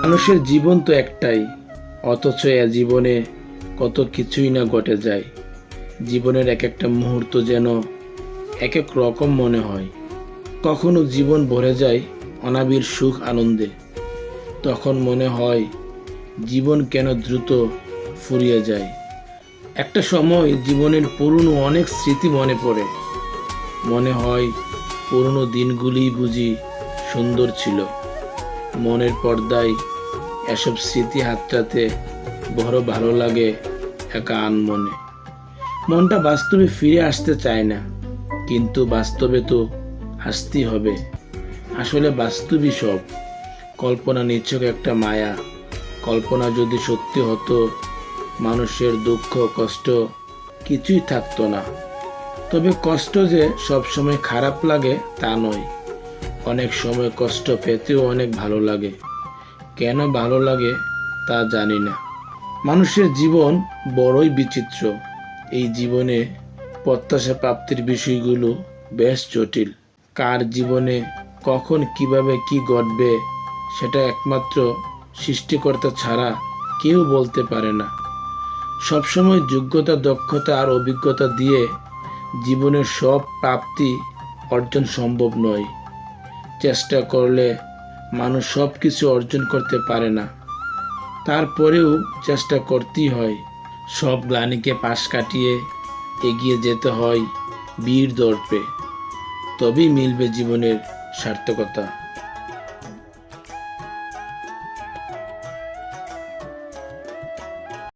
মানুষের জীবন তো একটাই, অথচ এ জীবনে কত কিছুই না ঘটে যায়। জীবনের এক একটা মুহূর্ত যেন এক এক রকম মনে হয়। কখনো জীবন ভরে যায় অনাবির সুখ আনন্দে। তখন মনে হয় জীবন কেন দ্রুত ফুরিয়ে যায়। একটা সময় জীবনের পুরনো অনেক স্মৃতি মনে পড়ে। মনে হয় পুরনো দিনগুলি বুঝি সুন্দর ছিল। মনের পর্দায় এসব স্মৃতি হাতটাতে বড় ভালো লাগে একা আনমনে। মনটা বাস্তবে ফিরে আসতে চায় না, কিন্তু বাস্তবে তো আসতেই হবে। আসলে বাস্তবই সব। কল্পনা নিচ্ছক একটা মায়া। কল্পনা যদি সত্যি হতো, মানুষের দুঃখ, কষ্ট কিছুই থাকতো না। তবে কষ্ট যে সবসময় খারাপ লাগে তা নয়। অনেক সময় কষ্ট পেতেও অনেক ভালো লাগে। কেন ভালো লাগে তা জানি না। মানুষের জীবন বড়ই বিচিত্র। এই জীবনে প্রত্যাশা প্রাপ্তির বিষয়গুলো বেশ জটিল। কার জীবনে, কখন কীভাবে কি ঘটবে, সেটা একমাত্র সৃষ্টিকর্তা ছাড়া কেউ বলতে পারে না। সবসময় যোগ্যতা, দক্ষতা আর অভিজ্ঞতা দিয়ে জীবনের সব প্রাপ্তি অর্জন সম্ভব নয়। চেষ্টা করলে মানুষ সব কিছু অর্জন করতে পারে না। তারপরেও চেষ্টা করতেই হয়। সব গ্লানিকে পাশ কাটিয়ে এগিয়ে যেতে হয় বীর দর্পে। তবেই মিলবে জীবনের সার্থকতা।